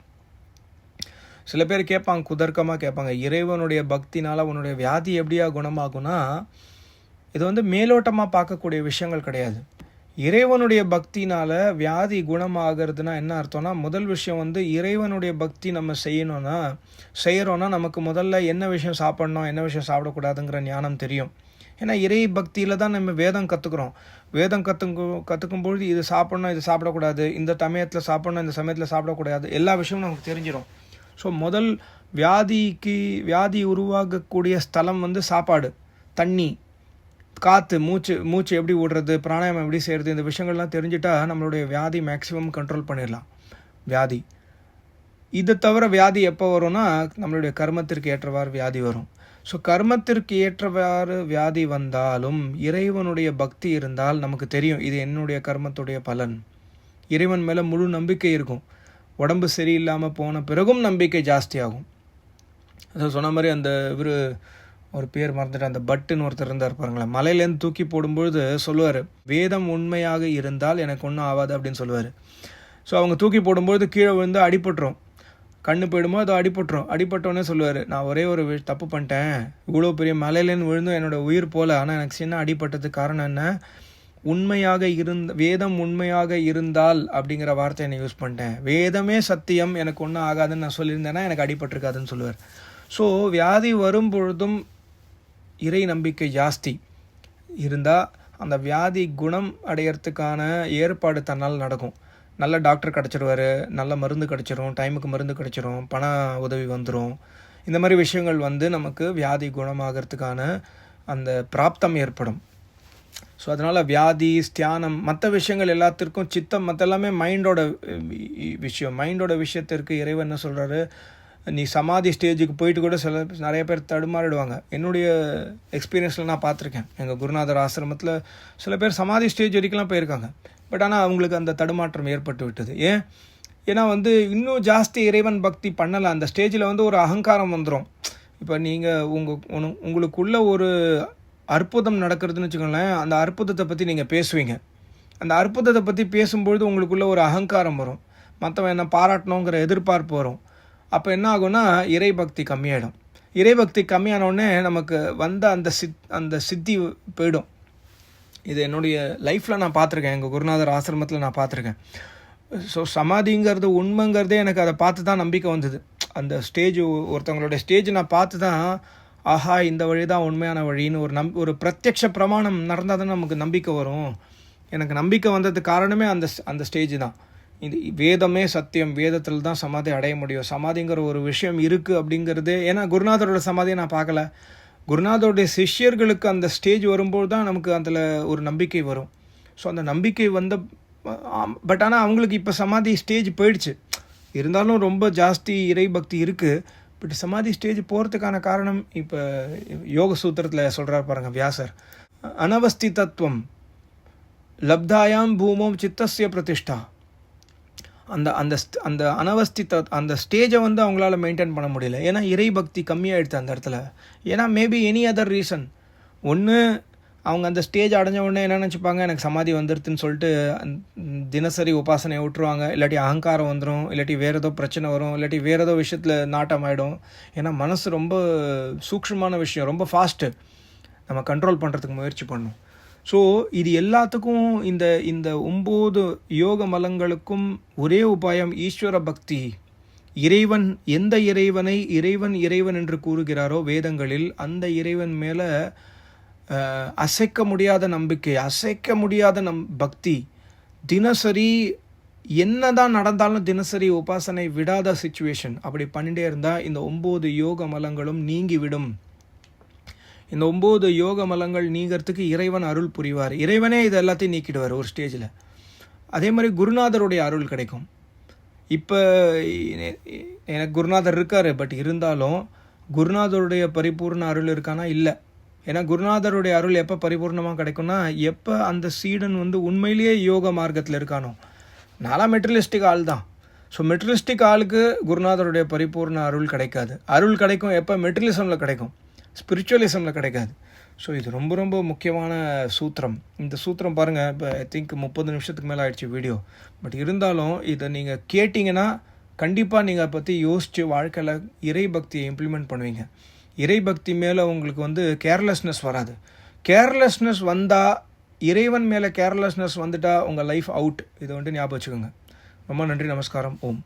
சில பேர் கேட்பாங்க குதர்க்கமாக கேட்பாங்க இறைவனுடைய பக்தினால் உன்னுடைய வியாதி எப்படியா குணமாகும்னா இது வந்து மேலோட்டமாக பார்க்கக்கூடிய விஷயங்கள் கிடையாது. இறைவனுடைய பக்தினால் வியாதி குணமாகிறதுனா என்ன அர்த்தம்னா முதல் விஷயம் வந்து இறைவனுடைய பக்தி நம்ம செய்யணும்னா செய்கிறோன்னா நமக்கு முதல்ல என்ன விஷயம் சாப்பிட்ணும் என்ன விஷயம் சாப்பிடக்கூடாதுங்கிற ஞானம் தெரியும். ஏன்னா இறை பக்தியில் தான் நம்ம வேதம் கற்றுக்குறோம் வேதம் கற்றுக்கு கற்றுக்கும் பொழுது இது சாப்பிடணும் இது சாப்பிடக்கூடாது இந்த சமயத்தில் சாப்பிடணும் இந்த சமயத்தில் சாப்பிடக்கூடாது எல்லா விஷயமும் நமக்கு தெரிஞ்சிடும் ஸோ முதல் வியாதிக்கு வியாதி உருவாகக்கூடிய ஸ்தலம் வந்து சாப்பாடு தண்ணி. காற்று மூச்சு மூச்சு எப்படி விடுறது பிராணாயாமம் எப்படி செய்கிறது இந்த விஷயங்கள்லாம் தெரிஞ்சுட்டா நம்மளுடைய வியாதி மேக்ஸிமம் கண்ட்ரோல் பண்ணிடலாம். வியாதி. இதை தவிர வியாதி எப்போ வரும்னா நம்மளுடைய கர்மத்திற்கு ஏற்றவாறு வியாதி வரும். ஸோ கர்மத்திற்கு ஏற்றவாறு வியாதி வந்தாலும் இறைவனுடைய பக்தி இருந்தால் நமக்கு தெரியும் இது என்னுடைய கர்மத்துடைய பலன். இறைவன் மேலே முழு நம்பிக்கை இருக்கும். உடம்பு சரியில்லாமல் போன பிறகும் நம்பிக்கை ஜாஸ்தியாகும். அதை சொன்ன மாதிரி அந்த இவர் ஒரு பேர் மறந்துட்டு அந்த பட்டுன்னு ஒருத்தர் இருந்தார் பாருங்களேன். மலையிலேருந்து தூக்கி போடும்பொழுது சொல்லுவார் வேதம் உண்மையாக இருந்தால் எனக்கு ஒன்றும் ஆகாது அப்படின்னு சொல்லுவார். ஸோ அவங்க தூக்கி போடும்பொழுது கீழே விழுந்து அடிபட்டுரும். கண்ணு போயிடுமோ அது அடிபட்டுரும். அடிபட்டோன்னே சொல்லுவார் நான் ஒரே ஒரு தப்பு பண்ணிட்டேன். இவ்வளோ பெரிய மலையிலேருந்து விழுந்தும் என்னோட உயிர் போல. ஆனால் எனக்கு சின்ன அடிபட்டதுக்கு காரணம் என்ன? உண்மையாக இருந்த வேதம் உண்மையாக இருந்தால் அப்படிங்கிற வார்த்தையை நான் யூஸ் பண்ணிட்டேன். வேதமே சத்தியம். எனக்கு ஒன்றும் ஆகாதுன்னு நான் சொல்லியிருந்தேன்னா எனக்கு அடிபட்டிருக்காதுன்னு சொல்லுவார். ஸோ வியாதி வரும் பொழுதும் இறை நம்பிக்கை ஜாஸ்தி இருந்தால் அந்த வியாதி குணம் அடையறதுக்கான ஏற்பாடு தன்னால் நடக்கும். நல்ல டாக்டர் கிடச்சிருவாரு நல்ல மருந்து கிடச்சிரும் டைமுக்கு மருந்து கிடச்சிரும் பண உதவி வந்துடும் இந்த மாதிரி விஷயங்கள் வந்து நமக்கு வியாதி குணமாகறதுக்கான அந்த பிராப்தம் ஏற்படும். ஸோ அதனால் வியாதி தியானம் மற்ற விஷயங்கள் எல்லாத்திற்கும் சித்தம் மற்ற எல்லாமே மைண்டோட விஷயம். மைண்டோட விஷயத்திற்கு இறைவன் என்ன சொல்கிறாரு நீ சமாதி ஸ்டேஜுக்கு போயிட்டு கூட சில நிறைய பேர் தடுமாறிடுவாங்க. என்னுடைய எக்ஸ்பீரியன்ஸில் நான் பார்த்துருக்கேன். எங்கள் குருநாதர் ஆசிரமத்தில் சில பேர் சமாதி ஸ்டேஜ் வரைக்கும்லாம் போயிருக்காங்க. பட் ஆனால் அவங்களுக்கு அந்த தடுமாற்றம் ஏற்பட்டு விட்டது. ஏன்? ஏன்னா வந்து இன்னும் ஜாஸ்தி இறைவன் பக்தி பண்ணலை. அந்த ஸ்டேஜில் வந்து ஒரு அகங்காரம் வந்துடும் இப்போ நீங்கள் உங்கள் உங்களுக்குள்ள ஒரு அற்புதம் நடக்கிறதுன்னு வச்சுக்கோங்களேன் அந்த அற்புதத்தை பற்றி நீங்கள் பேசுவீங்க. அந்த அற்புதத்தை பற்றி பேசும்பொழுது உங்களுக்குள்ள ஒரு அகங்காரம் வரும். மற்றவன் என்ன பாராட்டணுங்கிற எதிர்பார்ப்பு வரும். அப்போ என்ன ஆகும்னா இறைபக்தி கம்மியாயிடும். இறைபக்தி கம்மியான உடனே நமக்கு வந்த அந்த சித் அந்த சித்தி போயிடும். இது என்னுடைய லைஃப்பில் நான் பார்த்துருக்கேன். எங்கள் குருநாதர் ஆசிரமத்தில் நான் பார்த்துருக்கேன். ஸோ சமாதிங்கிறது உண்மைங்கிறதே எனக்கு அதை பார்த்து தான் நம்பிக்கை வந்தது. அந்த ஸ்டேஜ் ஒருத்தவங்களுடைய ஸ்டேஜ் நான் பார்த்து தான் ஆஹா இந்த வழி தான் உண்மையான வழின்னு ஒரு நம் ஒரு பிரத்யக்ஷ பிரமாணம் நடந்தால் தான் நமக்கு நம்பிக்கை வரும். எனக்கு நம்பிக்கை வந்ததுக்கு காரணமே அந்த அந்த ஸ்டேஜ் தான். இது வேதமே சத்தியம் வேதத்தில் தான் சமாதி அடைய முடியும். சமாதிங்கிற ஒரு விஷயம் இருக்குது அப்படிங்கிறது ஏன்னா குருநாதரோட சமாதியை நான் பார்க்கல. குருநாதருடைய சிஷ்யர்களுக்கு அந்த ஸ்டேஜ் வரும்போது தான் நமக்கு அதில் ஒரு நம்பிக்கை வரும். ஸோ அந்த நம்பிக்கை வந்த பட் ஆனால் அவங்களுக்கு இப்போ சமாதி ஸ்டேஜ் போயிடுச்சு. இருந்தாலும் ரொம்ப ஜாஸ்தி இறை பக்தி இருக்குது பட் சமாதி ஸ்டேஜ் போகிறதுக்கான காரணம் இப்போ யோக சூத்திரத்தில் சொல்கிறார் பாருங்கள் வியாசர். அனவஸ்தி தத்துவம் லப்தாயாம் பூமோம் சித்தஸ்ய பிரதிஷ்டா. அந்த அந்த அந்த அனவஸ்தித்த அந்த ஸ்டேஜை வந்து அவங்களால மெயின்டைன் பண்ண முடியல. ஏன்னா இறை பக்தி கம்மியாயிடுச்சு அந்த இடத்துல. ஏன்னா மேபி எனி அதர் ரீசன் ஒன்று அவங்க அந்த ஸ்டேஜ் அடைஞ்ச உடனே என்ன நினச்சிப்பாங்க? எனக்கு சமாதி வந்துடுதுன்னு சொல்லிட்டு தினசரி உபாசனையை விட்டுருவாங்க இல்லாட்டி அகங்காரம் வந்துடும் இல்லாட்டி வேறு ஏதோ பிரச்சனை வரும். இல்லாட்டி வேறு ஏதோ விஷயத்தில் நாட்டம் ஆகிடும் ஏன்னா மனசு ரொம்ப சூக்ஷமான விஷயம். ரொம்ப ஃபாஸ்ட்டு நம்ம கண்ட்ரோல் பண்ணுறதுக்கு முயற்சி பண்ணும். ஸோ இது எல்லாத்துக்கும் இந்த இந்த ஒம்பது யோக மலங்களுக்கும் ஒரே உபாயம் ஈஸ்வர பக்தி. இறைவன் எந்த இறைவனை இறைவன் இறைவன் என்று கூறுகிறாரோ வேதங்களில் அந்த இறைவன் மேலே அசைக்க முடியாத நம்பிக்கை அசைக்க முடியாத நம் பக்தி. தினசரி என்னதான் நடந்தாலும் தினசரி உபாசனை விடாத சுச்சுவேஷன் அப்படி பண்ணிட்டே இருந்தால் இந்த ஒம்பது யோக மலங்களும் நீங்கிவிடும் இந்த ஒம்பது யோக மலங்கள் நீங்கிறதுக்கு இறைவன் அருள் புரிவார். இறைவனே இது எல்லாத்தையும் நீக்கிடுவார் ஒரு ஸ்டேஜில் அதே மாதிரி குருநாதருடைய அருள் கிடைக்கும். இப்போ எனக்கு குருநாதர் இருக்கார் பட் இருந்தாலும் குருநாதருடைய பரிபூர்ண அருள் இருக்கானா? இல்லை. ஏன்னா குருநாதருடைய அருள் எப்போ பரிபூர்ணமாக கிடைக்கும்னா எப்போ அந்த சீடன் வந்து உண்மையிலேயே யோக மார்க்கத்தில் இருக்கானோ? நாலாம் மெட்டீரியலிஸ்டிக் ஆள் தான். ஸோ மெட்டீரியலிஸ்டிக் ஆளுக்கு குருநாதருடைய பரிபூர்ண அருள் கிடைக்காது. அருள் கிடைக்கும் எப்போ? மெட்டீரியலிசமில் கிடைக்கும். ஸ்பிரிச்சுவலிசமில் கிடைக்காது. ஸோ இது ரொம்ப ரொம்ப முக்கியமான சூத்திரம். இந்த சூத்திரம் பாருங்கள் இப்போ ஐ திங்க் முப்பது நிமிஷத்துக்கு மேலே ஆயிடுச்சு வீடியோ பட் இருந்தாலும் இதை நீங்கள் கேட்டிங்கன்னா கண்டிப்பாக நீங்கள் பற்றி யோசித்து வாழ்க்கையில் இறை பக்தியை இம்ப்ளிமெண்ட் பண்ணுவீங்க. இறை பக்தி மேலே உங்களுக்கு வந்து கேர்லெஸ்னஸ் வராது. கேர்லெஸ்னஸ் வந்தால் இறைவன் மேலே கேர்லெஸ்னஸ் வந்துட்டால் உங்கள் லைஃப் அவுட் இதை வந்துட்டு ஞாபகம் வச்சுக்கோங்க. ரொம்ப நன்றி நமஸ்காரம். ஓம்.